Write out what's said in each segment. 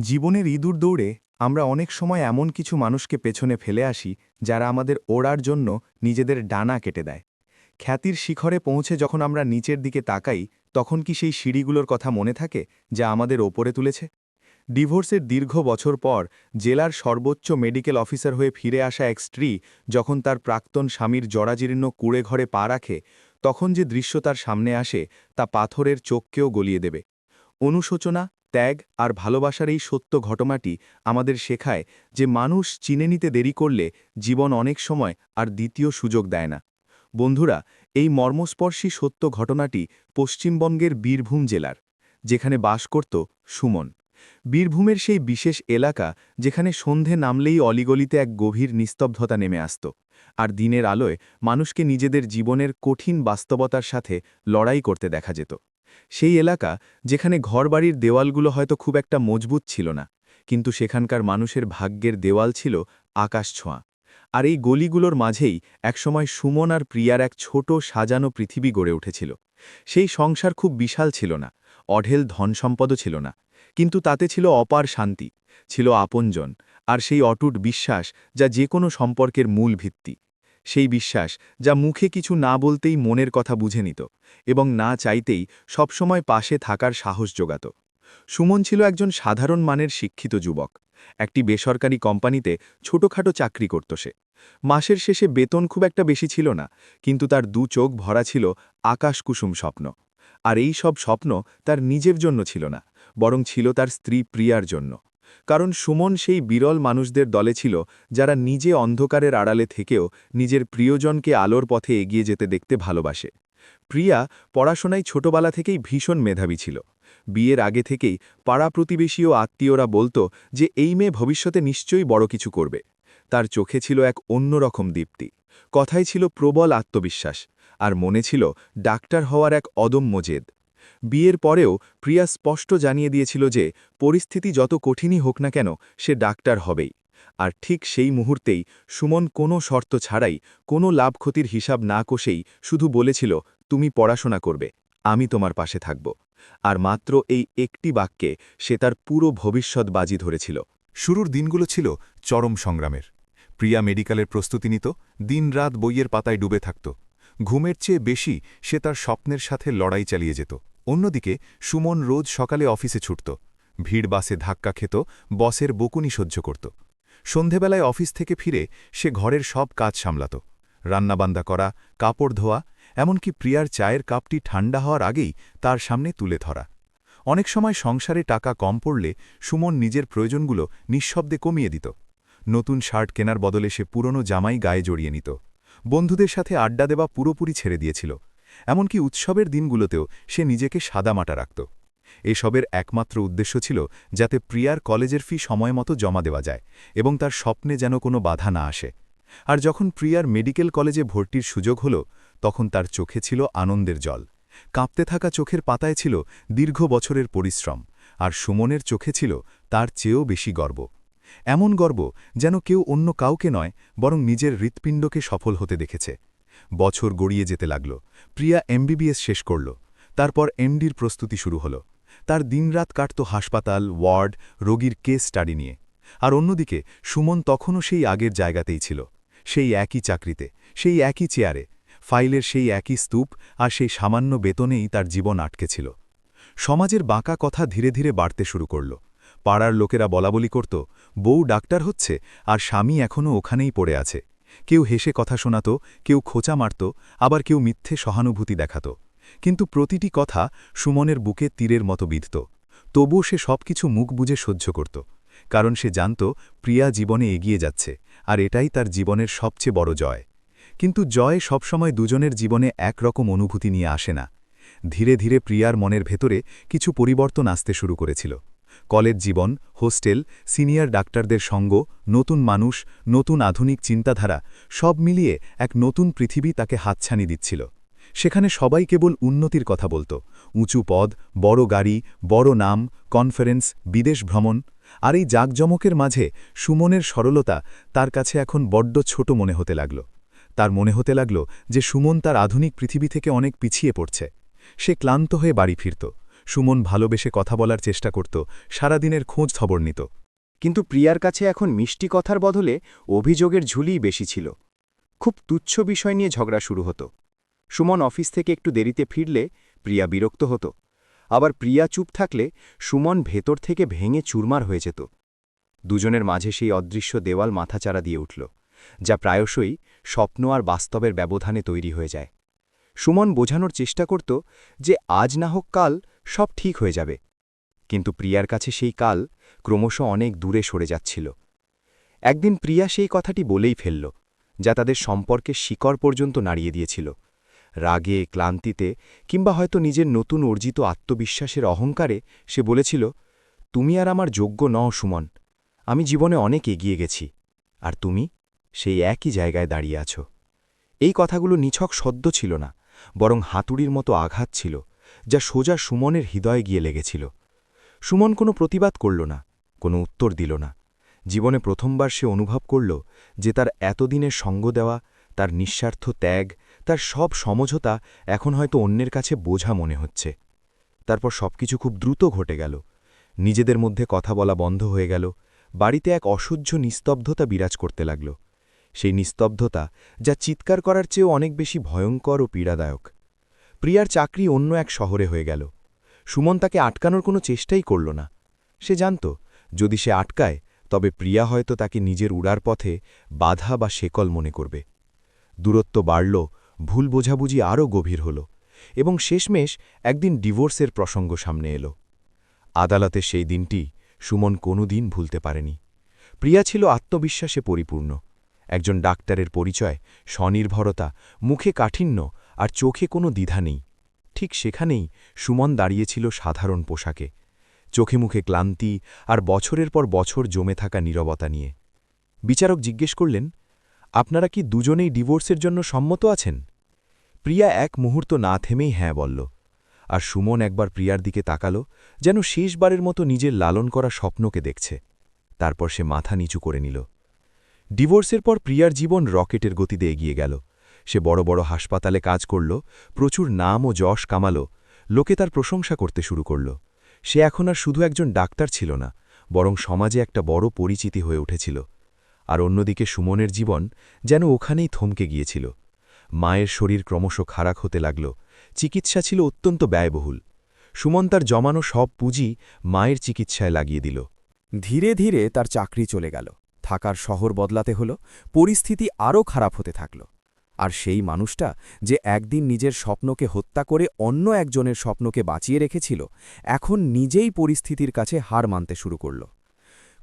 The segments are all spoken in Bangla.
জীবনের ইঁদুর দৌড়ে আমরা অনেক সময় এমন কিছু মানুষকে পেছনে ফেলে আসি, যারা আমাদের ওড়ার জন্য নিজেদের ডানা কেটে দেয়। খ্যাতির শিখরে পৌঁছে যখন আমরা নিচের দিকে তাকাই, তখন কি সেই সিঁড়িগুলোর কথা মনে থাকে, যা আমাদের ওপরে তুলেছে? ডিভোর্সের দীর্ঘ বছর পর জেলার সর্বোচ্চ মেডিকেল অফিসার হয়ে ফিরে আসা এক স্ত্রী যখন তার প্রাক্তন স্বামীর জরাজীর্ণ কুড়ে ঘরে পা রাখে, তখন যে দৃশ্য তার সামনে আসে, তা পাথরের চোখকেও গলিয়ে দেবে। অনুশোচনা ত্যাগ আর ভালোবাসার এই সত্য ঘটনাটি আমাদের শেখায় যে মানুষ চিনে নিতে দেরি করলে জীবন অনেক সময় আর দ্বিতীয় সুযোগ দেয় না। বন্ধুরা, এই মর্মস্পর্শী সত্য ঘটনাটি পশ্চিমবঙ্গের বীরভূম জেলার, যেখানে বাস করত সুমন। বীরভূমের সেই বিশেষ এলাকা যেখানে সন্ধে নামলেই অলিগলিতে এক গভীর নিস্তব্ধতা নেমে আসত আর দিনের আলোয় মানুষকে নিজেদের জীবনের কঠিন বাস্তবতার সাথে লড়াই করতে দেখা যেত। সেই এলাকা যেখানে ঘরবাড়ির দেওয়ালগুলো হয়তো খুব একটা মজবুত ছিল না, কিন্তু সেখানকার মানুষের ভাগ্যের দেওয়াল ছিল আকাশ ছোঁয়া। আর এই গলিগুলোর মাঝেই একসময় সুমন আর প্রিয়ার এক ছোট সাজানো পৃথিবী গড়ে উঠেছিল। সেই সংসার খুব বিশাল ছিল না, অঢেল ধনসম্পদও ছিল না, কিন্তু তাতে ছিল অপার শান্তি, ছিল আপনজন, আর সেই অটুট বিশ্বাস যা যে কোনো সম্পর্কের মূল ভিত্তি। সেই বিশ্বাস যা মুখে কিছু না বলতেই মনের কথা বুঝে নিত এবং না চাইতেই সবসময় পাশে থাকার সাহস জোগাত। সুমন ছিল একজন সাধারণ মানের শিক্ষিত যুবক। একটি বেসরকারি কোম্পানিতে ছোটখাটো চাকরি করত সে। মাসের শেষে বেতন খুব একটা বেশি ছিল না, কিন্তু তার দু চোখ ভরা ছিল আকাশকুসুম স্বপ্ন। আর এই সব স্বপ্ন তার নিজের জন্য ছিল না, বরং ছিল তার স্ত্রী প্রিয়ার জন্য। কারণ সুমন সেই বিরল মানুষদের দলে ছিল, যারা নিজে অন্ধকারের আড়ালে থেকেও নিজের প্রিয়জনকে আলোর পথে এগিয়ে যেতে দেখতে ভালোবাসে। প্রিয়া পড়াশোনায় ছোটবেলা থেকেই ভীষণ মেধাবী ছিল। বিয়ের আগে থেকেই পাড়া প্রতিবেশী ও আত্মীয়রা বলতো যে, এই মেয়ে ভবিষ্যতে নিশ্চয়ই বড় কিছু করবে। তার চোখে ছিল এক অন্যরকম দীপ্তি। কথাই ছিল প্রবল আত্মবিশ্বাস, আর মনে ছিল ডাক্তার হওয়ার এক অদম্য জেদ। বিয়ের পরেও প্রিয়া স্পষ্ট জানিয়ে দিয়েছিল যে, পরিস্থিতি যত কঠিনই হোক না কেন, সে ডাক্তার হবেই। আর ঠিক সেই মুহূর্তেই সুমন কোনো শর্ত ছাড়াই কোনো লাভ ক্ষতির হিসাব না কষেই শুধু বলেছিল, তুমি পড়াশোনা করবে, আমি তোমার পাশে থাকব। আর মাত্র এই একটি বাক্যে সে তার পুরো ভবিষ্যৎ বাজি ধরেছিল। শুরুর দিনগুলো ছিল চরম সংগ্রামের। প্রিয়া মেডিকেলের প্রস্তুতি নিত দিনরাত বইয়ের পাতায় ডুবে থাকত। ঘুমের চেয়ে বেশি সে তার স্বপ্নের সাথে লড়াই চালিয়ে যেত। অন্যদিকে, সুমন রোজ সকালে অফিসে ছুটত। ভিড় বাসে ধাক্কা খেত, বসের বকুনি সহ্য করত। সন্ধেবেলায় অফিস থেকে ফিরে সে ঘরের সব কাজ সামলাত। রান্নাবান্দা করা, কাপড় ধোয়া, এমনকি প্রিয়ার চায়ের কাপটি ঠান্ডা হওয়ার আগেই তার সামনে তুলে ধরা। অনেক সময় সংসারে টাকা কম পড়লে সুমন নিজের প্রয়োজনগুলো নিঃশব্দে কমিয়ে দিত। নতুন শার্ট কেনার বদলে সে পুরনো জামাই গায়ে জড়িয়ে নিত। বন্ধুদের সাথে আড্ডা দেওয়া পুরোপুরি ছেড়ে দিয়েছিল। এমনকি উৎসবের দিনগুলোতেও সে নিজেকে সাদামাটা রাখত। এসবের একমাত্র উদ্দেশ্য ছিল যাতে প্রিয়ার কলেজের ফি সময় মতো জমা দেওয়া যায় এবং তার স্বপ্নে যেন কোনো বাধা না আসে। আর যখন প্রিয়ার মেডিকেল কলেজে ভর্তির সুযোগ হল, তখন তার চোখে ছিল আনন্দের জল। কাঁপতে থাকা চোখের পাতায় ছিল দীর্ঘ বছরের পরিশ্রম, আর সুমনের চোখে ছিল তার চেয়েও বেশি গর্ব। এমন গর্ব যেন কেউ অন্য কাউকে নয়, বরং নিজের হৃৎপিণ্ডকে সফল হতে দেখেছে। বছর গড়িয়ে যেতে লাগল। প্রিয়া এমবিবিএস শেষ করল। তারপর এমডির প্রস্তুতি শুরু হল। তার দিনরাত কাটত হাসপাতাল, ওয়ার্ড, রোগীর কেস স্টাডি নিয়ে। আর অন্যদিকে, সুমন তখনও সেই আগের জায়গাতেই ছিল। সেই একই চাকরিতে, সেই একই চেয়ারে, ফাইলের সেই একই স্তূপ আর সেই সামান্য বেতনেই তার জীবন আটকে ছিল। সমাজের বাঁকা কথা ধীরে ধীরে বাড়তে শুরু করল। পাড়ার লোকেরা বলাবলি করত, বউ ডাক্তার হচ্ছে আর স্বামী এখনও ওখানেই পড়ে আছে। কেউ হেসে কথা শোনাত, কেউ খোঁচা মারত, আবার কেউ মিথ্যে সহানুভূতি দেখাত। কিন্তু প্রতিটি কথা সুমনের বুকে তীরের মতো বিধত। তবুও সে সব কিছু মুখ বুঝে সহ্য করত, কারণ সে জানত প্রিয়া জীবনে এগিয়ে যাচ্ছে, আর এটাই তার জীবনের সবচেয়ে বড় জয়। কিন্তু জয় সবসময় দুজনের জীবনে একরকম অনুভূতি নিয়ে আসে না। ধীরে ধীরে প্রিয়ার মনের ভেতরে কিছু পরিবর্তন আসতে শুরু করেছিল। কলেজ জীবন, হোস্টেল, সিনিয়র ডাক্তারদের সঙ্গ, নতুন মানুষ, নতুন আধুনিক চিন্তাধারা, সব মিলিয়ে এক নতুন পৃথিবী তাকে হাতছানি দিচ্ছিল। সেখানে সবাই কেবল উন্নতির কথা বলত। উঁচু পদ, বড় গাড়ি, বড় নাম, কনফারেন্স, বিদেশ ভ্রমণ, আর এই জাকজমকের মাঝে সুমনের সরলতা তার কাছে এখন বড্ড ছোট মনে হতে লাগল। তার মনে হতে লাগল যে সুমন তার আধুনিক পৃথিবী থেকে অনেক পিছিয়ে পড়ছে। সে ক্লান্ত হয়ে বাড়ি ফিরত। সুমন ভালোবেসে কথা বলার চেষ্টা করত, সারাদিনের খোঁজ খবর নিত। কিন্তু প্রিয়ার কাছে এখন মিষ্টি কথার বদলে অভিযোগের ঝুলিই বেশি ছিল। খুব তুচ্ছ বিষয় নিয়ে ঝগড়া শুরু হতো। সুমন অফিস থেকে একটু দেরিতে ফিরলে প্রিয়া বিরক্ত হতো। আবার প্রিয়া চুপ থাকলে সুমন ভেতর থেকে ভেঙে চুরমার হয়ে যেত। দুজনের মাঝে সেই অদৃশ্য দেওয়াল মাথাচাড়া দিয়ে উঠল, যা প্রায়শই স্বপ্ন আর বাস্তবের ব্যবধানে তৈরি হয়ে যায়। সুমন বোঝানোর চেষ্টা করত যে আজ না হোক কাল সব ঠিক হয়ে যাবে। কিন্তু প্রিয়ার কাছে সেই কাল ক্রমশ অনেক দূরে সরে যাচ্ছিল। একদিন প্রিয়া সেই কথাটি বলেই ফেলল, যা তাদের সম্পর্কে শিকড় পর্যন্ত নাড়িয়ে দিয়েছিল। রাগে, ক্লান্তিতে, কিংবা হয়তো নিজের নতুন অর্জিত আত্মবিশ্বাসের অহংকারে সে বলেছিল, তুমি আর আমার যোগ্য নও, সুমন। আমি জীবনে অনেক এগিয়ে গেছি। আর তুমি সেই একই জায়গায় দাঁড়িয়ে আছো। এই কথাগুলো নিছক সদ্য ছিল না, বরং হাতুড়ির মতো আঘাত ছিল। যা সোজা সুমনের হৃদয়ে গিয়ে লেগেছিল। সুমন কোনো প্রতিবাদ করল না, কোনো উত্তর দিল না। জীবনে প্রথমবার সে অনুভব করল যে তার এতদিনের সঙ্গ দেওয়া, তার নিঃস্বার্থ ত্যাগ, তার সব সমঝোতা এখন হয়তো অন্যের কাছে বোঝা মনে হচ্ছে। তারপর সবকিছু খুব দ্রুত ঘটে গেল। নিজেদের মধ্যে কথা বলা বন্ধ হয়ে গেল। বাড়িতে এক অসহ্য নিস্তব্ধতা বিরাজ করতে লাগল। সেই নিস্তব্ধতা যা চিৎকার করার চেয়েও অনেক বেশি ভয়ঙ্কর ও পীড়াদায়ক। প্রিয়ার চাকরি অন্য এক শহরে হয়ে গেল। সুমন তাকে আটকানোর কোনো চেষ্টাই করল না। সে জানত, যদি সে আটকায়, তবে প্রিয়া হয়তো তাকে নিজের উড়ার পথে বাধা বা শেকল মনে করবে। দূরত্ব বাড়ল, ভুল বোঝাবুঝি আরও গভীর হল, এবং শেষমেশ একদিন ডিভোর্সের প্রসঙ্গ সামনে এলো। আদালতে সেই দিনটি সুমন কোনোদিন ভুলতে পারেনি। প্রিয়া ছিল আত্মবিশ্বাসে পরিপূর্ণ। একজন ডাক্তারের পরিচয়, স্বনির্ভরতা, মুখে কাঠিন্য আর চোখে কোনো দ্বিধা নেই। ঠিক সেখানেই সুমন দাঁড়িয়েছিল সাধারণ পোশাকে। চোখে মুখে ক্লান্তি আর বছরের পর বছর জমে থাকা নীরবতা নিয়ে। বিচারক জিজ্ঞেস করলেন, আপনারা কি দুজনেই ডিভোর্সের জন্য সম্মত আছেন? প্রিয়া এক মুহূর্ত না থেমেই হ্যাঁ বলল, আর সুমন একবার প্রিয়ার দিকে তাকাল, যেন শেষবারের মতো নিজের লালন করা স্বপ্নকে দেখছে। তারপর সে মাথা নিচু করে নিল। ডিভোর্সের পর প্রিয়ার জীবন রকেটের গতিতে এগিয়ে গেল। সে বড় বড় হাসপাতালে কাজ করল, প্রচুর নাম ও যশ কামাল, লোকে তার প্রশংসা করতে শুরু করল। সে এখন আর শুধু একজন ডাক্তার ছিল না, বরং সমাজে একটা বড় পরিচিতি হয়ে উঠেছিল। আর অন্যদিকে সুমনের জীবন যেন ওখানেই থমকে গিয়েছিল। মায়ের শরীর ক্রমশ খারাপ হতে লাগল, চিকিৎসা ছিল অত্যন্ত ব্যয়বহুল। সুমন তার জমানো সব পুঁজি মায়ের চিকিৎসায় লাগিয়ে দিল। ধীরে ধীরে তার চাকরি চলে গেল, থাকার শহর বদলাতে হল, পরিস্থিতি আরও খারাপ হতে থাকল। আর সেই মানুষটা যে একদিন নিজের স্বপ্নকে হত্যা করে অন্য একজনের স্বপ্নকে বাঁচিয়ে রেখেছিল, এখন নিজেই পরিস্থিতির কাছে হার মানতে শুরু করল।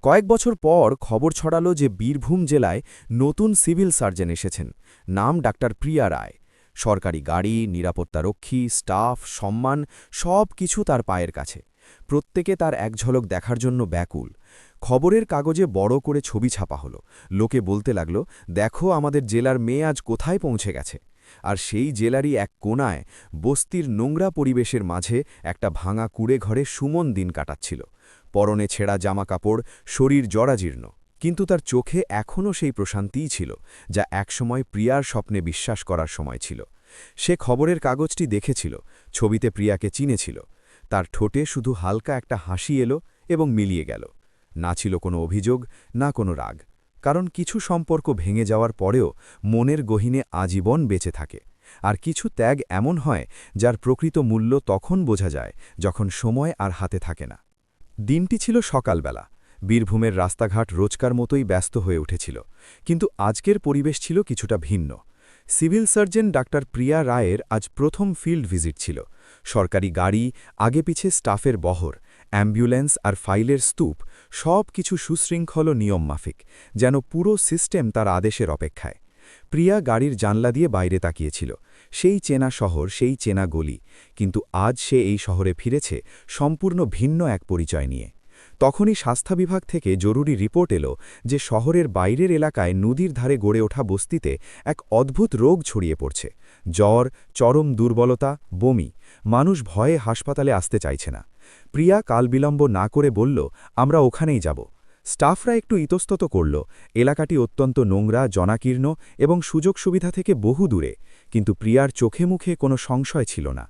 কয়েক বছর পর খবর ছড়ালো যে বীরভূম জেলায় নতুন সিভিল সার্জন এসেছেন, নাম ডাক্তার প্রিয়া রায়। সরকারি গাড়ি নিরাপত্তারক্ষী স্টাফ, সম্মান সব কিছু তার পায়ের কাছে। প্রত্যেকে তার এক ঝলক দেখার জন্য ব্যাকুল। খবরের কাগজে বড় করে ছবি ছাপা হলো। লোকে বলতে লাগল, দেখো আমাদের জেলার মেয়ে আজ কোথায় পৌঁছে গেছে। আর সেই জেলারই এক কোনায় বস্তির নোংরা পরিবেশের মাঝে একটা ভাঙা কুড়ে ঘরে সুমন দিন কাটাচ্ছিল। পরনে ছেঁড়া জামা কাপড় শরীর জরাজীর্ণ। কিন্তু তার চোখে এখনও সেই প্রশান্তিই ছিল, যা একসময় প্রিয়ার স্বপ্নে বিশ্বাস করার সময় ছিল। সে খবরের কাগজটি দেখেছিল, ছবিতে প্রিয়াকে চিনেছিল। তার ঠোঁটে শুধু হালকা একটা হাসি এলো এবং মিলিয়ে গেল। না ছিল কোনো অভিযোগ, না কোনো রাগ। কারণ কিছু সম্পর্ক ভেঙে যাওয়ার পরেও মনের গহিনে আজীবন বেঁচে থাকে। আর কিছু ত্যাগ এমন হয়, যার প্রকৃত মূল্য তখন বোঝা যায়, যখন সময় আর হাতে থাকে না। দিনটি ছিল সকালবেলা। বীরভূমের রাস্তাঘাট রোজকার মতোই ব্যস্ত হয়ে উঠেছিল। কিন্তু আজকের পরিবেশ ছিল কিছুটা ভিন্ন। সিভিল সার্জন ডাক্তার প্রিয়া রায়ের আজ প্রথম ফিল্ড ভিজিট ছিল। সরকারি গাড়ি, আগে পিছে স্টাফের বহর অ্যাম্বুলেন্স আর ফাইলের স্তূপ সব কিছু সুশৃঙ্খল নিয়ম মাফিক, যেন পুরো সিস্টেম তার আদেশের অপেক্ষায়। প্রিয়া গাড়ির জানলা দিয়ে বাইরে তাকিয়েছিল। সেই চেনা শহর, সেই চেনা গলি, কিন্তু আজ সে এই শহরে ফিরেছে সম্পূর্ণ ভিন্ন এক পরিচয় নিয়ে। তখনই স্বাস্থ্য বিভাগ থেকে জরুরি রিপোর্ট এলো যে শহরের বাইরের এলাকায় নদীর ধারে গড়ে ওঠা বস্তিতে এক অদ্ভুত রোগ ছড়িয়ে পড়ছে। জ্বর, চরম দুর্বলতা, বমি, মানুষ ভয়ে হাসপাতালে আসতে চাইছে না। প্রিয়া কাল বিলম্ব না করে বলল, আমরা ওখানেই যাব। স্টাফরা একটু ইতস্তত করল, এলাকাটি অত্যন্ত নোংরা, জনাকীর্ণ এবং সুযোগ সুবিধা থেকে বহু দূরে, কিন্তু প্রিয়ার চোখে মুখে কোনো সংশয় ছিল না।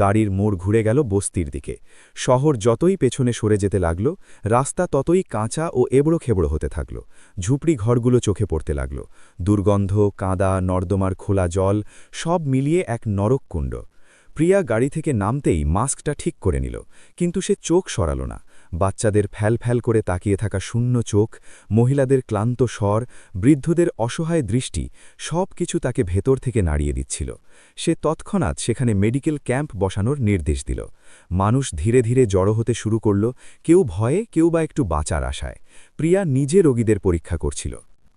গাড়ির মোড় ঘুরে গেল বস্তির দিকে। শহর যতই পেছনে সরে যেতে লাগল, রাস্তা ততই কাঁচা ও এবড়ো খেবড়ো হতে থাকল। ঝুপড়ি ঘরগুলো চোখে পড়তে লাগল। দুর্গন্ধ, কাঁদা, নর্দমার খোলা জল সব মিলিয়ে এক নরককুণ্ড। প্রিয়া গাড়ি থেকে নামতেই মাস্কটা ঠিক করে নিল, কিন্তু সে চোখ সরাল না। বাচ্চাদের ফ্যাল ফ্যাল করে তাকিয়ে থাকা শূন্য চোখ, মহিলাদের ক্লান্ত স্বর, বৃদ্ধদের অসহায় দৃষ্টি, সব কিছু তাকে ভেতর থেকে নাড়িয়ে দিচ্ছিল। সে তৎক্ষণাৎ সেখানে মেডিকেল ক্যাম্প বসানোর নির্দেশ দিল। মানুষ ধীরে ধীরে জড়ো হতে শুরু করল, কেউ ভয়ে, কেউ বা একটু বাঁচার আশায়। প্রিয়া নিজে রোগীদের পরীক্ষা করছিল।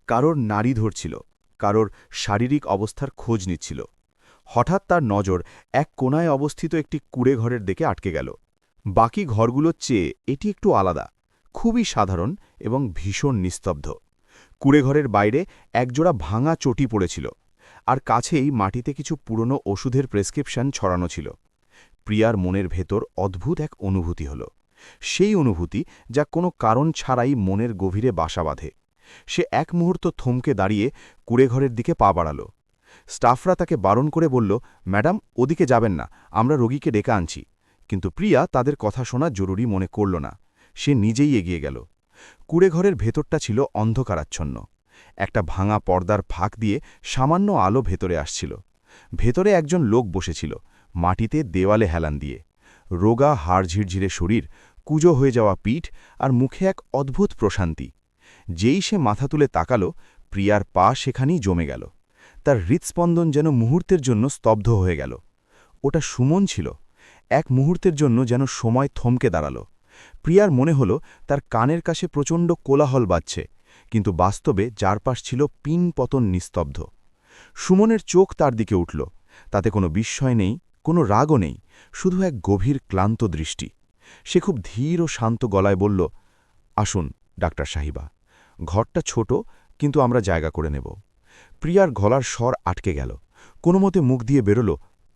কারোর নাড়ি ধরছিল, কারোর শারীরিক অবস্থার খোঁজ নিচ্ছিল হঠাৎ তার নজর এক কোনায় অবস্থিত একটি কুড়ে ঘরের দিকে আটকে গেল। বাকি ঘরগুলোর চেয়ে এটি একটু আলাদা, খুবই সাধারণ এবং ভীষণ নিস্তব্ধ। কুড়ে ঘরের বাইরে একজোড়া ভাঙা চটি পড়েছিল আর কাছেই মাটিতে কিছু পুরনো ওষুধের প্রেসক্রিপশন ছড়ানো ছিল। প্রিয়ার মনের ভেতর অদ্ভুত এক অনুভূতি হল। সেই অনুভূতি যা কোনো কারণ ছাড়াই মনের গভীরে বাসা বাঁধে। সে এক মুহূর্ত থমকে দাঁড়িয়ে কুড়েঘরের দিকে পা বাড়াল। স্টাফরা তাকে বারণ করে বলল, ম্যাডাম, ওদিকে যাবেন না, আমরা রোগীকে ডেকে আনছি। কিন্তু প্রিয়া তাদের কথা শোনা জরুরি মনে করল না। সে নিজেই এগিয়ে গেল। কুড়েঘরের ভেতরটা ছিল অন্ধকারাচ্ছন্ন। একটা ভাঙা পর্দার ফাঁক দিয়ে সামান্য আলো ভেতরে আসছিল। ভেতরে একজন লোক বসেছিল, মাটিতে দেওয়ালে হেলান দিয়ে। রোগা হাড় ঝিরঝিরে শরীর, কুজো হয়ে যাওয়া পিঠ আর মুখে এক অদ্ভুত প্রশান্তি। যেই সে মাথা তুলে তাকালো, প্রিয়ার পা সেখানেই জমে গেল। তার হৃৎস্পন্দন যেন মুহূর্তের জন্য স্তব্ধ হয়ে গেল। ওটা সুমন ছিল, এক মুহূর্তের জন্য যেন সময় থমকে দাঁড়াল। প্রিয়ার মনে হল, তার কানের কাছে প্রচণ্ড কোলাহল বাজছে, কিন্তু বাস্তবে চারপাশ ছিল পিন পতন নিস্তব্ধ। সুমনের চোখ তার দিকে উঠল, তাতে কোনো বিস্ময় নেই, কোনো রাগও নেই, শুধু এক গভীর ক্লান্ত দৃষ্টি। সে খুব ধীর ও শান্ত গলায় বলল, আসুন, ডাক্তার সাহিবা, ঘরটা ছোট, কিন্তু আমরা জায়গা করে নেব। প্রিয়ার গলার স্বর আটকে গেল। কোনো মতে মুখ দিয়ে বেরোল,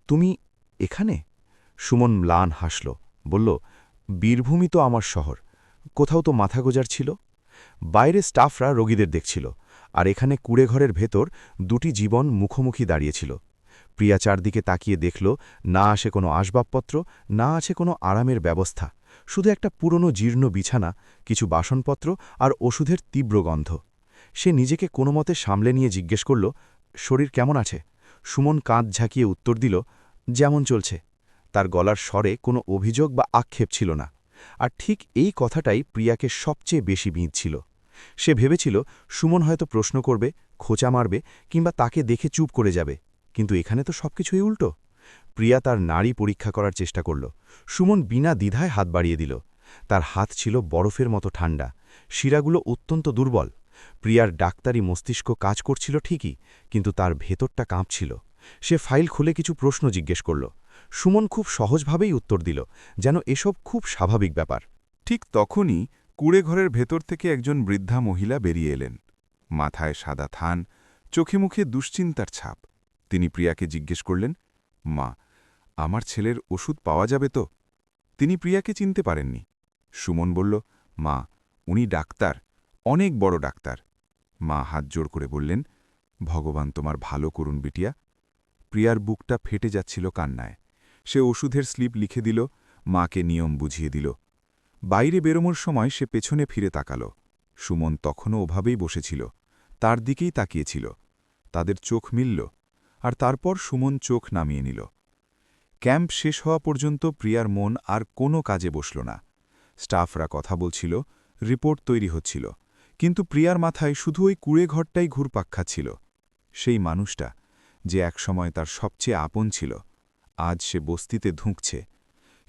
তুমি এখানে? সুমন ম্লান হাসল, বলল, বীরভূমি তো আমার শহর, কোথাও তো মাথা গোজার ছিল? বাইরে স্টাফরা রোগীদের দেখছিল, আর এখানে কুড়েঘরের ভেতর দুটি জীবন মুখোমুখি দাঁড়িয়েছিল প্রিয়া চারদিকে তাকিয়ে দেখল, না আসে কোনো আসবাবপত্র, না আছে কোনো আরামের ব্যবস্থা, শুধু একটা পুরনো জীর্ণ বিছানা, কিছু বাসনপত্র আর ওষুধের তীব্র গন্ধ। সে নিজেকে কোনো মতে সামলে নিয়ে জিজ্ঞেস করল, শরীর কেমন আছে? সুমন কাঁধ ঝাঁকিয়ে উত্তর দিল, যেমন চলছে। তার গলার স্বরে কোনো অভিযোগ বা আক্ষেপ ছিল না। আর ঠিক এই কথাটাই প্রিয়াকে সবচেয়ে বেশি বিঁধছিল সে ভেবেছিল, সুমন হয়তো প্রশ্ন করবে, খোঁচা মারবে, কিংবা তাকে দেখে চুপ করে যাবে। কিন্তু এখানে তো সবকিছুই উল্টো। প্রিয়া তার নারী পরীক্ষা করার চেষ্টা করল। সুমন বিনা দ্বিধায় হাত বাড়িয়ে দিল। তার হাত ছিল বরফের মতো ঠান্ডা শিরাগুলো অত্যন্ত দুর্বল। প্রিয়ার ডাক্তারি মস্তিষ্ক কাজ করছিল ঠিকই, কিন্তু তার ভেতরটা কাঁপছিল। সে ফাইল খুলে কিছু প্রশ্ন জিজ্ঞেস করল। সুমন খুব সহজভাবেই উত্তর দিল, যেন এসব খুব স্বাভাবিক ব্যাপার। ঠিক তখনই কুড়ে ঘরের ভেতর থেকে একজন বৃদ্ধা মহিলা বেরিয়ে এলেন। মাথায় সাদা থান, চোখে মুখে দুশ্চিন্তার ছাপ। তিনি প্রিয়াকে জিজ্ঞেস করলেন, মা, আমার ছেলের ওষুধ পাওয়া যাবে তো? তিনি প্রিয়াকে চিনতে পারেননি। সুমন বলল, মা, উনি ডাক্তার। অনেক বড় ডাক্তার। মা হাত জোড় করে বললেন, ভগবান তোমার ভালো করুন বিটিয়া। প্রিয়ার বুকটা ফেটে যাচ্ছিল কান্নায়। সে ওষুধের স্লিপ লিখে দিল, মাকে নিয়ম বুঝিয়ে দিল। বাইরে বেরোনোর সময় সে পেছনে ফিরে তাকাল। সুমন তখনও ওভাবেই বসেছিল, তার দিকেই তাকিয়েছিল। তাদের চোখ মিলল, আর তারপর সুমন চোখ নামিয়ে নিল। ক্যাম্প শেষ হওয়া পর্যন্ত প্রিয়ার মন আর কোনো কাজে বসল না। স্টাফরা কথা বলছিল, রিপোর্ট তৈরি হচ্ছিল। কিন্তু প্রিয়ার মাথায় শুধু ওই কুড়ে ঘরটাই ঘুরপাক খাচ্ছিল সেই মানুষটা যে একসময় তার সবচেয়ে আপন ছিল, আজ সে বস্তিতে ধুঁকছে।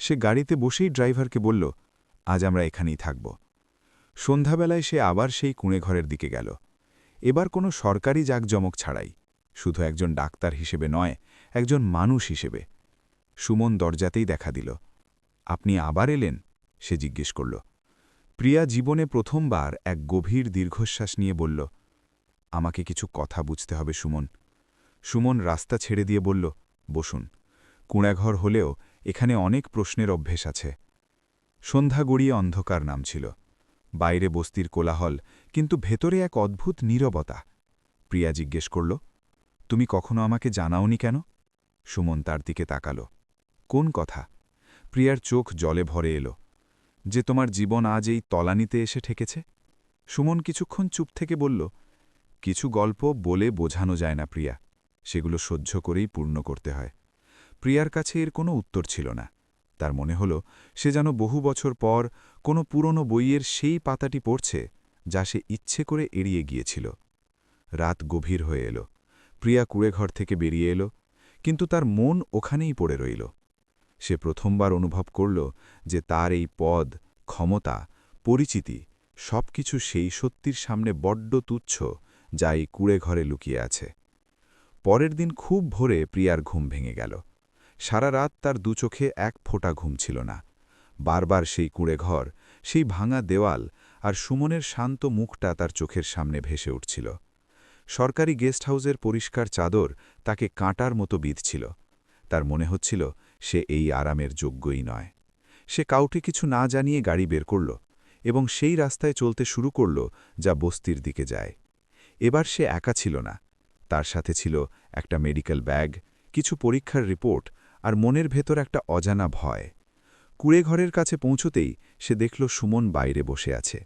সে গাড়িতে বসেই ড্রাইভারকে বলল, আজ আমরা এখানেই থাকব। সন্ধ্যাবেলায় সে আবার সেই কুঁড়েঘরের দিকে গেল। এবার কোনো সরকারি জাকজমক ছাড়াই, শুধু একজন ডাক্তার হিসেবে নয়, একজন মানুষ হিসেবে। সুমন দরজাতেই দেখা দিল। আপনি আবার এলেন? সে জিজ্ঞেস করল। প্রিয়া জীবনে প্রথমবার এক গভীর দীর্ঘশ্বাস নিয়ে বলল, আমাকে কিছু কথা বুঝতে হবে, সুমন। সুমন রাস্তা ছেড়ে দিয়ে বলল, বসুন, কুঁড়াঘর হলেও এখানে অনেক প্রশ্নের অভ্যেস আছে। সন্ধ্যা গড়িয়ে অন্ধকার নামছিল, বাইরে বস্তির কোলাহল, কিন্তু ভেতরে এক অদ্ভুত নীরবতা। প্রিয়া জিজ্ঞেস করল, তুমি কখনো আমাকে জানাওনি কেন? সুমন তার দিকে তাকালো, কোন কথা? প্রিয়ার চোখ জলে ভরে এলো যে তোমার জীবন আজ এই তলানিতে এসে ঠেকেছে? সুমন কিছুক্ষণ চুপ থেকে বলল, কিছু গল্প বলে বোঝানো যায় না প্রিয়া। সেগুলো সহ্য করেই পূর্ণ করতে হয়। প্রিয়ার কাছে এর কোনো উত্তর ছিল না। তার মনে হল, সে যেন বহু বছর পর কোনো পুরনো বইয়ের সেই পাতাটি পড়ছে, যা সে ইচ্ছে করে এড়িয়ে গিয়েছিল। রাত গভীর হয়ে এলো। প্রিয়া কুড়েঘর থেকে বেরিয়ে এলো, কিন্তু তার মন ওখানেই পড়ে রইল। সে প্রথমবার অনুভব করল যে তার এই পদ, ক্ষমতা, পরিচিতি সবকিছু সেই সত্যির সামনে বড্ড তুচ্ছ যা এই কুড়ে ঘরে লুকিয়ে আছে। পরের দিন খুব ভোরে প্রিয়ার ঘুম ভেঙে গেল। সারা রাত তার দু চোখে এক ফোঁটা ঘুম ছিল না। বারবার সেই কুড়ে ঘর, সেই ভাঙা দেওয়াল আর সুমনের শান্ত মুখটা তার চোখের সামনে ভেসে উঠছিল। সরকারি গেস্ট হাউসের পরিষ্কার চাদর তাকে কাঁটার মতো বিঁধছিল। তার মনে হচ্ছিল সে এই আরামের যোগ্যই নয়। সে কাউকে কিছু না জানিয়ে গাড়ি বের করল এবং সেই রাস্তায় চলতে শুরু করল যা বস্তির দিকে যায়। এবার সে একা ছিল না। তার সাথে ছিল একটা মেডিকেল ব্যাগ, কিছু পরীক্ষার রিপোর্ট আর মনের ভেতর একটা অজানা ভয়। কুড়েঘরের কাছে পৌঁছতেই সে দেখল সুমন বাইরে বসে আছে।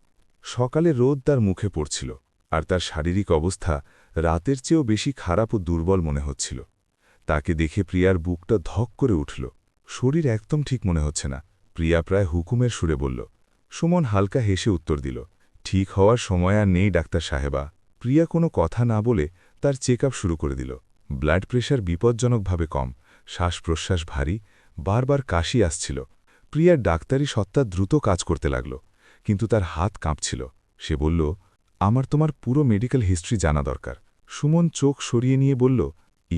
সকালে রোদ তার মুখে পড়ছিল আর তার শারীরিক অবস্থা রাতের চেয়েও বেশি খারাপ ও দুর্বল মনে হচ্ছিল। তাকে দেখে প্রিয়ার বুকটা ধক করে উঠল। শরীর একদম ঠিক মনে হচ্ছে না। প্রিয়া প্রায় হুকুমের সুরে বলল, সুমন হালকা হেসে উত্তর দিল, ঠিক হওয়ার সময় আর নেই, ডাক্তার সাহেবা। প্রিয়া কোনো কথা না বলে তার চেক শুরু করে দিল। ব্লাড প্রেশার বিপজ্জনকভাবে কম শ্বাস প্রশ্বাস ভারী, বারবার কাশি আসছিল। প্রিয়ার ডাক্তারি সত্তা দ্রুত কাজ করতে লাগল, কিন্তু তার হাত কাঁপছিল। সে বলল, আমার তোমার পুরো মেডিকেল হিস্ট্রি জানা দরকার। সুমন চোখ সরিয়ে নিয়ে বলল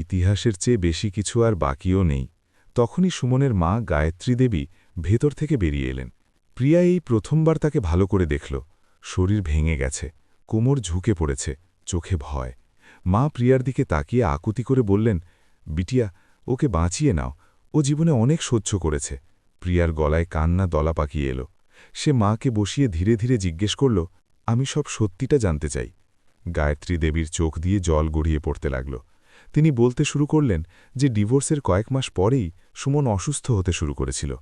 ইতিহাসের চেয়ে বেশি কিছু আর বাকিও নেই। তখনই সুমনের মা গায়ত্রী দেবী ভেতর থেকে বেরিয়ে এলেন। প্রিয়া এই প্রথমবার তাকে ভালো করে দেখল। শরীর ভেঙে গেছে, কোমর ঝুঁকে পড়েছে, চোখে ভয়। মা প্রিয়ার দিকে তাকিয়ে আকুতি করে বললেন, বিটিয়া, ওকে বাঁচিয়ে নাও। ও জীবনে অনেক সহ্য করেছে। প্রিয়ার গলায় কান্না দলা পাকিয়ে এলো। সে মাকে বসিয়ে ধীরে ধীরে জিজ্ঞেস করল, আমি সব সত্যিটা জানতে চাই। গায়ত্রী দেবীর চোখ দিয়ে জল গড়িয়ে পড়তে লাগল। তিনি বলতে শুরু করলেন যে ডিভোর্সের কয়েক মাস পরেই সুমন অসুস্থ হতে শুরু করেছিল।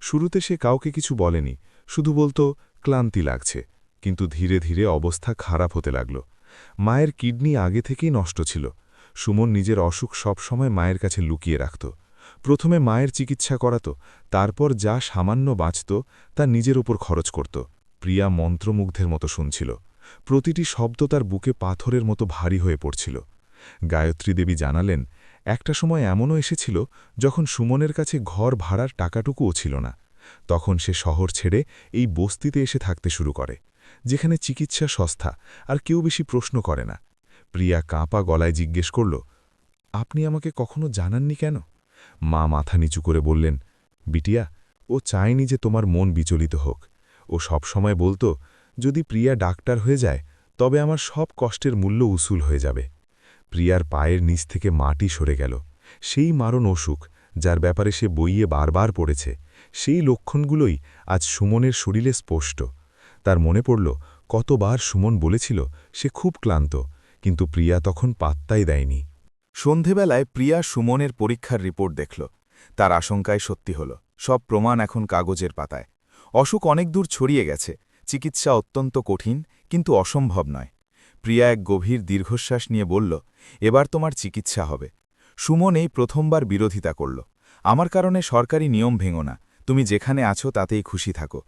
শুরুতে সে কাউকে কিছু বলেনি, শুধু বলতো, ক্লান্তি লাগছে। কিন্তু ধীরে ধীরে অবস্থা খারাপ হতে লাগল। মায়ের কিডনি আগে থেকেই নষ্ট ছিল। সুমন নিজের অসুখ সবসময় মায়ের কাছে লুকিয়ে রাখত। প্রথমে মায়ের চিকিৎসা করাত, তারপর যা সামান্য বাঁচত তা নিজের উপর খরচ করত। প্রিয়া মন্ত্রমুগ্ধের মতো শুনছিল। প্রতিটি শব্দ তার বুকে পাথরের মতো ভারী হয়ে পড়ছিল। গায়ত্রী দেবী জানালেন, একটা সময় এমনও এসেছিল যখন সুমনের কাছে ঘর ভাড়ার টাকাটুকুও ছিল না। তখন সে শহর ছেড়ে এই বস্তিতে এসে থাকতে শুরু করে, যেখানে চিকিৎসা সস্তা আর কেউ বেশি প্রশ্ন করে না। প্রিয়া কাঁপা গলায় জিজ্ঞেস করল, আপনি আমাকে কখনো জানাননি কেন? মা মাথা নিচু করে বললেন, বিটিয়া, ও চায়নি যে তোমার মন বিচলিত হোক। ও সব সময় বলতো, যদি প্রিয়া ডাক্তার হয়ে যায়, তবে আমার সব কষ্টের মূল্য উসুল হয়ে যাবে। প্রিয়ার পায়ের নিচ থেকে মাটি সরে গেল। সেই মারণ অসুখ, যার ব্যাপারে সে বইয়ে বারবার পড়েছে, সেই লক্ষণগুলোই আজ সুমনের শরীরে স্পষ্ট। তার মনে পড়ল, কতবার সুমন বলেছিল, সে খুব ক্লান্ত, কিন্তু প্রিয়া তখন পাত্তাই দেয়নি। সন্ধেবেলায় প্রিয়া সুমনের পরীক্ষার রিপোর্ট দেখল। তার আশঙ্কায় সত্যি হল, সব প্রমাণ এখন কাগজের পাতায়। অসুখ অনেক দূর ছড়িয়ে গেছে, চিকিৎসা অত্যন্ত কঠিন, কিন্তু অসম্ভব নয়। প্রিয়া এক গভীর দীর্ঘশ্বাস নিয়ে বলল, এবার তোমার চিকিৎসা হবে। সুমন এই প্রথমবার বিরোধিতা করল। আমার কারণে সরকারি নিয়ম ভেঙো না, তুমি যেখানে আছো তাতেই খুশি থাকো।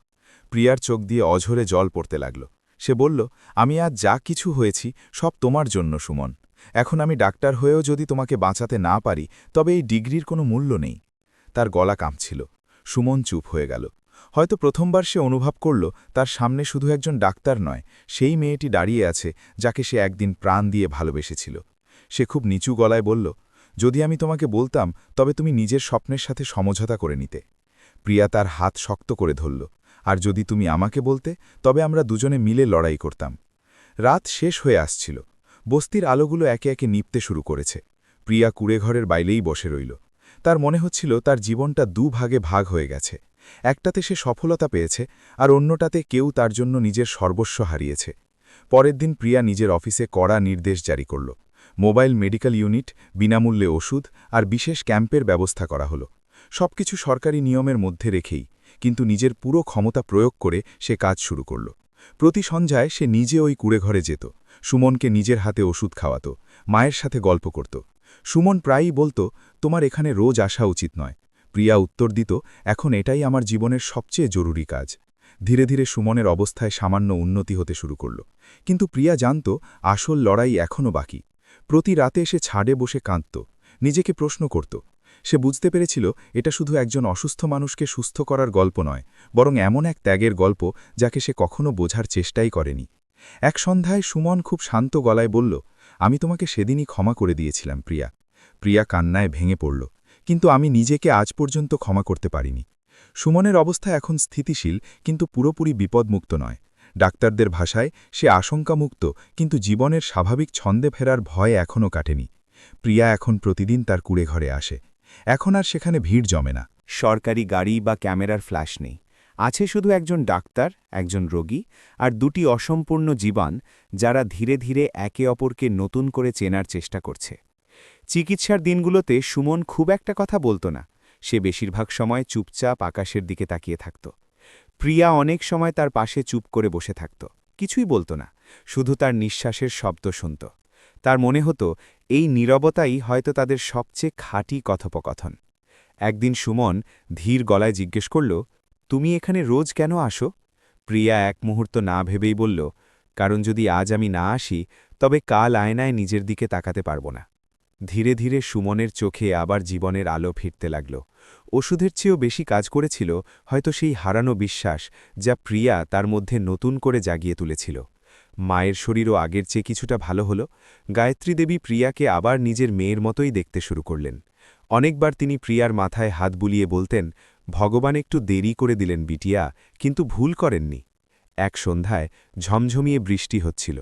প্রিয়ার চোখ দিয়ে অঝরে জল পড়তে লাগল। সে বলল, আমি আজ যা কিছু হয়েছি, সব তোমার জন্য, সুমন। এখন আমি ডাক্তার হয়েও যদি তোমাকে বাঁচাতে না পারি, তবে এই ডিগ্রির কোনো মূল্য নেই। তার গলা কাঁপছিল। সুমন চুপ হয়ে গেল। হয়তো প্রথমবার সে অনুভব করল তার সামনে শুধু একজন ডাক্তার নয়, সেই মেয়েটি দাঁড়িয়ে আছে যাকে সে একদিন প্রাণ দিয়ে ভালোবেসেছিল। সে খুব নিচু গলায় বলল, যদি আমি তোমাকে বলতাম, তবে তুমি নিজের স্বপ্নের সাথে সমঝোতা করে নিতে। প্রিয়া তার হাত শক্ত করে ধরল, আর যদি তুমি আমাকে বলতে, তবে আমরা দুজনে মিলে লড়াই করতাম। রাত শেষ হয়ে আসছিল। বস্তির আলোগুলো একে একে নিপতে শুরু করেছে। প্রিয়া কুড়েঘরের বাইরেই বসে রইল। তার মনে হচ্ছিল তার জীবনটা দুভাগে ভাগ হয়ে গেছে। একটাতে সে সফলতা পেয়েছে, আর অন্যটাতে কেউ তার জন্য নিজের সর্বস্ব হারিয়েছে। পরের দিন প্রিয়া নিজের অফিসে কড়া নির্দেশ জারি করল। মোবাইল মেডিকেল ইউনিট, বিনামূল্যে ওষুধ, আর বিশেষ ক্যাম্পের ব্যবস্থা করা হলো। সবকিছু সরকারি নিয়মের মধ্যে রেখেই, কিন্তু নিজের পুরো ক্ষমতা প্রয়োগ করে সে কাজ শুরু করল। প্রতি সন্ধ্যায় সে নিজে ওই কুড়েঘরে যেত। সুমনকে নিজের হাতে ওষুধ খাওয়াত, মায়ের সাথে গল্প করত। সুমন প্রায়ই বলতো, তোমার এখানে রোজ আসা উচিত নয়। প্রিয়া উত্তর দিত, এখন এটাই আমার জীবনের সবচেয়ে জরুরি কাজ। ধীরে ধীরে সুমনের অবস্থায় সামান্য উন্নতি হতে শুরু করল। কিন্তু প্রিয়া জানত, আসল লড়াই এখনও বাকি। প্রতি রাতে এসে ছাদে বসে কাঁদত, নিজেকে প্রশ্ন করত। সে বুঝতে পেরেছিল, এটা শুধু একজন অসুস্থ মানুষকে সুস্থ করার গল্প নয়, বরং এমন এক ত্যাগের গল্প যাকে সে কখনো বোঝার চেষ্টাই করেনি। এক সন্ধ্যায় সুমন খুব শান্ত গলায় বলল, আমি তোমাকে সেদিনই ক্ষমা করে দিয়েছিলাম, প্রিয়া। প্রিয়া কান্নায় ভেঙে পড়ল। কিন্তু আমি নিজেকে আজ পর্যন্ত ক্ষমা করতে পারিনি। সুমনের অবস্থা এখন স্থিতিশীল, কিন্তু পুরোপুরি বিপদমুক্ত নয়। ডাক্তারদের ভাষায়, সে আশঙ্কামুক্ত, কিন্তু জীবনের স্বাভাবিক ছন্দে ফেরার ভয় এখনও কাটেনি। প্রিয়া এখন প্রতিদিন তার কুড়ে ঘরে আসে। এখন আর সেখানে ভিড় জমে না। সরকারি গাড়ি বা ক্যামেরার ফ্ল্যাশ নেই। আছে শুধু একজন ডাক্তার, একজন রোগী, আর দুটি অসম্পূর্ণ জীবন যারা ধীরে ধীরে একে অপরকে নতুন করে চেনার চেষ্টা করছে। চিকিৎসার দিনগুলোতে সুমন খুব একটা কথা বলতো না। সে বেশিরভাগ সময় চুপচাপ আকাশের দিকে তাকিয়ে থাকত। প্রিয়া অনেক সময় তার পাশে চুপ করে বসে থাকত। কিছুই বলতো না, শুধু তার নিঃশ্বাসের শব্দ শুনত। তার মনে হতো, এই নীরবতাই হয়তো তাদের সবচেয়ে খাঁটি কথোপকথন। একদিন সুমন ধীর গলায় জিজ্ঞেস করল, তুমি এখানে রোজ কেন আসো? প্রিয়া এক মুহূর্ত না ভেবেই বলল, কারণ যদি আজ আমি না আসি, তবে কাল আয়নায় নিজের দিকে তাকাতে পারব না। ধীরে ধীরে সুমনের চোখে আবার জীবনের আলো ফিরতে লাগল। ওষুধের চেয়েও বেশি কাজ করেছিল হয়তো সেই হারানো বিশ্বাস যা প্রিয়া তার মধ্যে নতুন করে জাগিয়ে তুলেছিল। মায়ের শরীরও আগের চেয়ে কিছুটা ভালো হল। গায়ত্রী দেবী প্রিয়াকে আবার নিজের মেয়ের মতোই দেখতে শুরু করলেন। অনেকবার তিনি প্রিয়ার মাথায় হাত বুলিয়ে বলতেন, ভগবান একটু দেরি করে দিলেন বিটিয়া, কিন্তু ভুল করেননি। এক সন্ধ্যায় ঝমঝমিয়ে বৃষ্টি হচ্ছিল।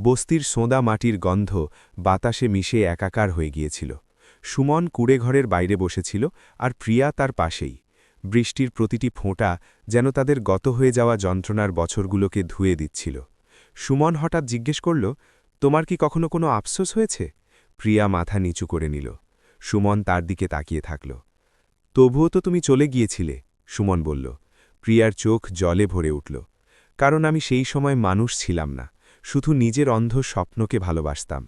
বস্তির সোঁদা মাটির গন্ধ বাতাসে মিশে একাকার হয়ে গিয়েছিল। সুমন কুড়েঘরের বাইরে বসেছিল আর প্রিয়া তার পাশেই। বৃষ্টির প্রতিটি ফোঁটা যেন তাদের গত হয়ে যাওয়া যন্ত্রণার বছরগুলোকে ধুয়ে দিচ্ছিল। সুমন হঠাৎ জিজ্ঞেস করল, তোমার কি কখনো কোনো আফসোস হয়েছে? প্রিয়া মাথা নিচু করে নিল। সুমন তার দিকে তাকিয়ে থাকল। তবুও তো তুমি চলে গিয়েছিলে? সুমন বলল। প্রিয়ার চোখ জলে ভরে উঠল। কারণ আমি সেই সময় মানুষ ছিলাম না। শুধু নিজের অন্ধ স্বপ্নকে ভালোবাসতাম।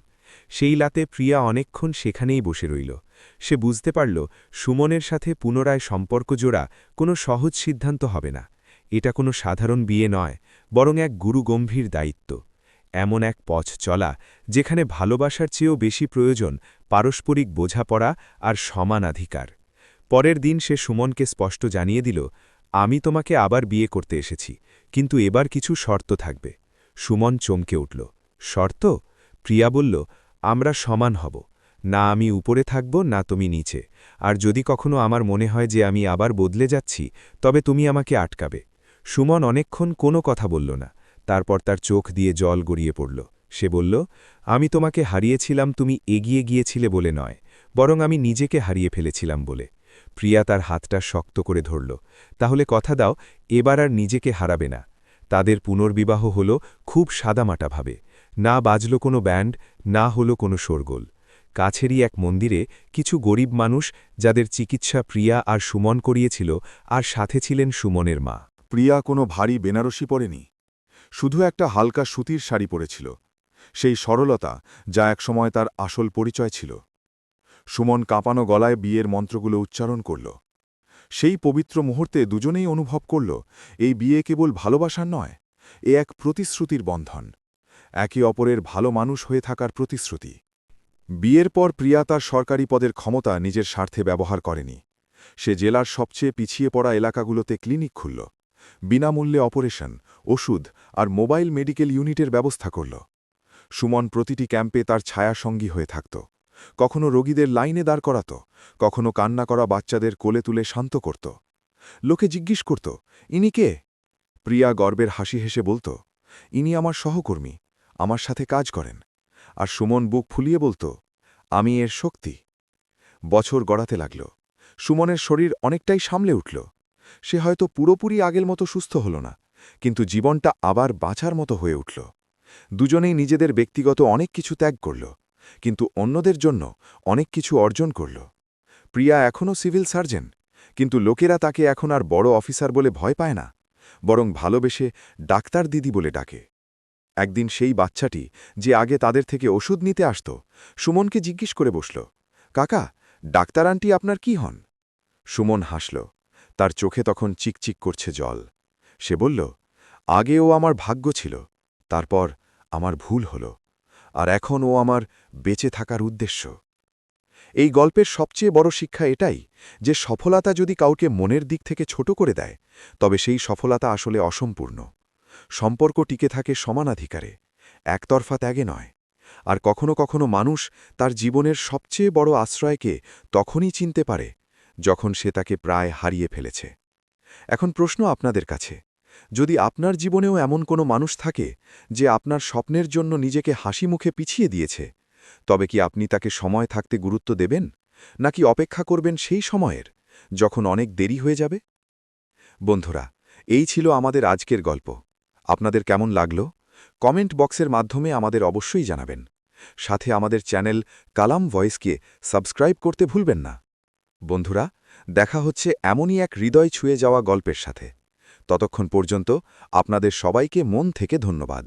সেই লাতে প্রিয়া অনেকক্ষণ সেখানেই বসে রইল। সে বুঝতে পারল, সুমনের সাথে পুনরায় সম্পর্ক জোড়া কোনো সহজ সিদ্ধান্ত হবে না। এটা কোনো সাধারণ বিয়ে নয়, বরং এক গুরুগম্ভীর দায়িত্ব। এমন এক পথ চলা, যেখানে ভালোবাসার চেয়েও বেশি প্রয়োজন পারস্পরিক বোঝাপড়া আর সমানাধিকার পরের দিন সে সুমনকে স্পষ্ট জানিয়ে দিল, আমি তোমাকে আবার বিয়ে করতে এসেছি, কিন্তু এবার কিছু শর্ত থাকবে। সুমন চমকে উঠল। শর্ত? প্রিয়া বলল, আমরা সমান হব। না আমি উপরে থাকব, না তুমি নিচে। আর যদি কখনো আমার মনে হয় যে আমি আবার বদলে যাচ্ছি, তবে তুমি আমাকে আটকাবে সুমন অনেকক্ষণ কোনো কথা বলল না। তারপর তার চোখ দিয়ে জল গড়িয়ে পড়ল। সে বলল, আমি তোমাকে হারিয়েছিলাম, তুমি এগিয়ে গিয়েছিলে বলে নয়, বরং আমি নিজেকে হারিয়ে ফেলেছিলাম বলে প্রিয়া তার হাতটা শক্ত করে ধরল। তাহলে কথা দাও, এবার আর নিজেকে হারাবে না। তাদের পুনর্বিবাহ হল খুব সাদামাটাভাবে। না বাজল কোনো ব্যান্ড, না হলো কোনো শোরগোল। কাছেরই এক মন্দিরে কিছু গরিব মানুষ যাদের চিকিৎসা প্রিয়া আর সুমন করিয়েছিল আর সাথে ছিলেন সুমনের মা। প্রিয়া কোনো ভারী বেনারসি পরেনি। শুধু একটা হালকা সুতির শাড়ি পরেছিল। সেই সরলতা যা একসময় তার আসল পরিচয় ছিল। সুমন কাঁপানো গলায় বিয়ের মন্ত্রগুলো উচ্চারণ করল। সেই পবিত্র মুহূর্তে দুজনেই অনুভব করল, এই বিয়ে কেবল ভালোবাসার নয়, এ এক প্রতিশ্রুতির বন্ধন। একে অপরের ভালো মানুষ হয়ে থাকার প্রতিশ্রুতি। বিয়ের পর প্রিয়া তার সরকারি পদের ক্ষমতা নিজের স্বার্থে ব্যবহার করেনি। সে জেলার সবচেয়ে পিছিয়ে পড়া এলাকাগুলোতে ক্লিনিক খুলল। বিনামূল্যে অপারেশন, ওষুধ আর মোবাইল মেডিকেল ইউনিটের ব্যবস্থা করল। সুমন প্রতিটি ক্যাম্পে তার ছায়াসঙ্গী হয়ে থাকত। কখনো রোগীদের লাইনে দাঁড় করাত, কখনো কান্না করা বাচ্চাদের কোলে তুলে শান্ত করত। লোকে জিজ্ঞেস করত, ইনি কে? প্রিয়া গর্বের হাসি হেসে বলত, ইনি আমার সহকর্মী, আমার সাথে কাজ করেন। আর সুমন বুক ফুলিয়ে বলত, আমি এর শক্তি। বছর গড়াতে লাগল, সুমনের শরীর অনেকটাই সামলে উঠল। সে হয়তো পুরোপুরি আগের মতো সুস্থ হল না, কিন্তু জীবনটা আবার বাঁচার মতো হয়ে উঠল। দুজনেই নিজেদের ব্যক্তিগত অনেক কিছু ত্যাগ করল। কিন্তু অন্যদের জন্য অনেক কিছু অর্জন করল। প্রিয়া এখনও সিভিল সার্জন, কিন্তু লোকেরা তাকে এখন আর বড় অফিসার বলে ভয় পায় না, বরং ভালোবেসে ডাক্তার দিদি বলে ডাকে। একদিন সেই বাচ্চাটি যে আগে তাদের থেকে ওষুধ নিতে আসত, সুমনকে জিজ্ঞেস করে বসল, কাকা, ডাক্তার আন্টি আপনার কি হন? সুমন হাসল, তার চোখে তখন চিকচিক করছে জল। সে বলল, আগে ও আমার ভাগ্য ছিল, তারপর আমার ভুল হল। আর এখন ও আমার বেঁচে থাকার উদ্দেশ্য। এই গল্পের সবচেয়ে বড় শিক্ষা এটাই যে সফলতা যদি কাউকে মনের দিক থেকে ছোট করে দেয়, তবে সেই সফলতা আসলে অসম্পূর্ণ। সম্পর্ক টিকে থাকে সমানাধিকারে, একতরফা ত্যাগে নয়। আর কখনো কখনো মানুষ তার জীবনের সবচেয়ে বড় আশ্রয়কে তখনই চিনতে পারে, যখন সে তাকে প্রায় হারিয়ে ফেলেছে। এখন প্রশ্ন আপনাদের কাছে যদি আপনার জীবনেও এমন কোনো মানুষ থাকে যে আপনার স্বপ্নের জন্য নিজেকে হাসি মুখে পিছিয়ে দিয়েছে, তবে কি আপনি তাকে সময় থাকতে গুরুত্ব দেবেন, নাকি অপেক্ষা করবেন সেই সময়ের, যখন অনেক দেরি হয়ে যাবে? বন্ধুরা, এই ছিল আমাদের আজকের গল্প। আপনাদের কেমন লাগল? কমেন্ট বক্সের মাধ্যমে আমাদের অবশ্যই জানাবেন। সাথে আমাদের চ্যানেল কালাম ভয়েসকে সাবস্ক্রাইব করতে ভুলবেন না। বন্ধুরা, দেখা হচ্ছে এমনই এক হৃদয় ছুঁয়ে যাওয়া গল্পের সাথে। ততক্ষণ পর্যন্ত আপনাদের সবাইকে মন থেকে ধন্যবাদ।